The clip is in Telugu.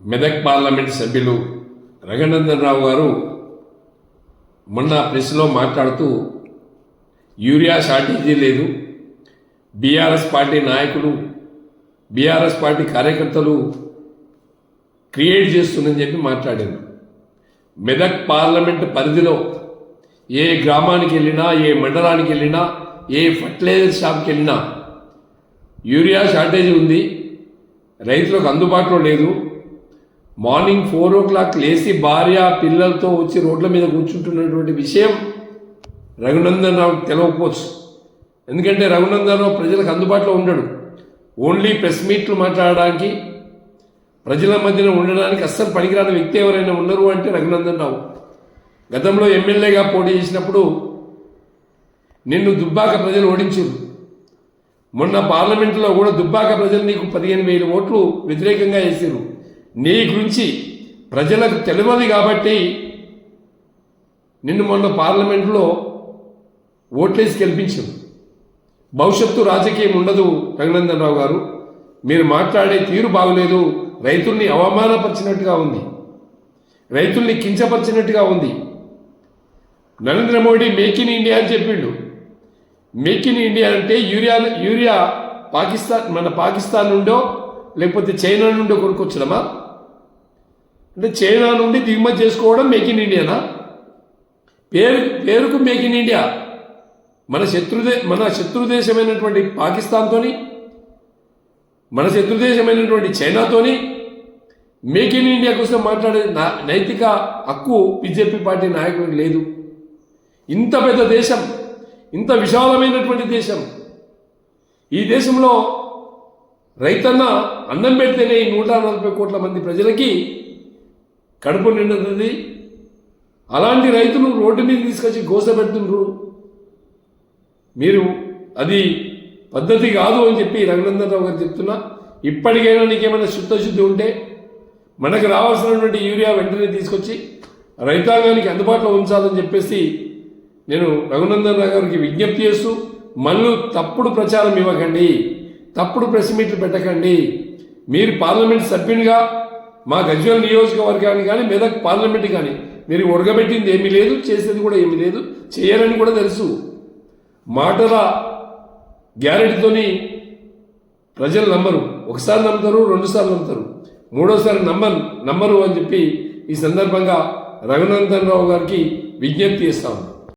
మెదక్ పార్లమెంట్ సభ్యులు రఘునందనరావు గారు మొన్న ప్రెస్లో మాట్లాడుతూ యూరియా షార్టేజీ లేదు. బీఆర్ఎస్ పార్టీ నాయకులు బీఆర్ఎస్ పార్టీ కార్యకర్తలు క్రియేట్ చేస్తుందని చెప్పి మాట్లాడారు. మెదక్ పార్లమెంట్ పరిధిలో ఏ గ్రామానికి వెళ్ళినా ఏ మండలానికి వెళ్ళినా ఏ ఫర్టిలైజర్ షాప్కి వెళ్ళినా యూరియా షార్టేజ్ ఉంది. రైతులకు అందుబాటులో లేదు. మార్నింగ్ ఫోర్ ఓ క్లాక్ లేచి భార్య పిల్లలతో వచ్చి రోడ్ల మీద కూర్చుంటున్నటువంటి విషయం రఘునందన్ రావు తెలవకపోవచ్చు. ఎందుకంటే రఘునందన్ రావు ప్రజలకు అందుబాటులో ఉండడు. ఓన్లీ ప్రెస్ మీట్లు మాట్లాడడానికి ప్రజల మధ్యన ఉండడానికి అస్సలు పనికిరాని వ్యక్తి ఎవరైనా ఉన్నారు అంటే రఘునందన్ రావు. గతంలో ఎమ్మెల్యేగా పోటీ చేసినప్పుడు నిన్ను దుబ్బాక ప్రజలు ఓడించారు మొన్న పార్లమెంటులో కూడా దుబ్బాక ప్రజలు నీకు పదిహేను వేల ఓట్లు వ్యతిరేకంగా వేసారు నీ గురించి ప్రజలకు తెలియదు కాబట్టి నిన్ను మొన్న పార్లమెంట్లో ఓట్లేసి గెలిపించారు. భవిష్యత్తు రాజకీయం ఉండదు రఘునందన్ రావు గారు. మీరు మాట్లాడే తీరు బాగలేదు. రైతుల్ని అవమానపరిచినట్టుగా ఉంది. రైతుల్ని కించపరిచినట్టుగా ఉంది. Narendra Modi make in India అని చెప్పిండు. మేక్ ఇన్ ఇండియా అంటే యూరియా యూరియా పాకిస్తాన్ మన పాకిస్తాన్ నుండో లేకపోతే చైనా నుండో కొనుక్కొచ్చడమా? అంటే చైనా నుండి దిగుమతి చేసుకోవడం మేక్ ఇన్ ఇండియానా పేరు పేరుకు మేక్ ఇన్ ఇండియా. మన శత్రుదే మన శత్రు దేశమైనటువంటి పాకిస్తాన్తోని మన శత్రు దేశమైనటువంటి చైనాతోని మేక్ ఇన్ ఇండియా కోసం మాట్లాడే నైతిక హక్కు బీజేపీ పార్టీ నాయకుడికి లేదు. ఇంత పెద్ద దేశం ఇంత విశాలమైనటువంటి దేశం. ఈ దేశంలో రైతన్న అన్నం పెడితేనే ఈ నూట నలభై కోట్ల మంది ప్రజలకి కడుపు నిండుతుంది. అలాంటి రైతులు రోడ్డు మీద తీసుకొచ్చి గోస పెడుతుండ్రు. మీరు అది పద్ధతి కాదు అని చెప్పి రఘునందన్ రావు గారు చెప్తున్నా. ఇప్పటికైనా నీకేమైనా శుద్ధశుద్ధి ఉంటే మనకు రావాల్సినటువంటి యూరియా వెంటనే తీసుకొచ్చి రైతాంగానికి అందుబాటులో ఉంచాలని చెప్పేసి నేను రఘునందన్ రావు గారికి విజ్ఞప్తి చేస్తూ మళ్ళీ తప్పుడు ప్రచారం ఇవ్వకండి. తప్పుడు ప్రెస్ మీట్లు పెట్టకండి. మీరు పార్లమెంట్ సభ్యునిగా మా గజ్వల్ నియోజకవర్గాన్ని కానీ మెదక్ పార్లమెంట్ కానీ మీరు ఉడకబెట్టింది ఏమీ లేదు చేసేది కూడా ఏమీ లేదు చేయాలని కూడా తెలుసు. మాటల గ్యారెంటీతోని ప్రజలు నమ్మరు. ఒకసారి నమ్ముతారు రెండుసార్లు నమ్ముతారు. మూడోసారి నమ్మరు నమ్మరు అని చెప్పి ఈ సందర్భంగా రఘునందన్ రావు గారికి విజ్ఞప్తి చేస్తాను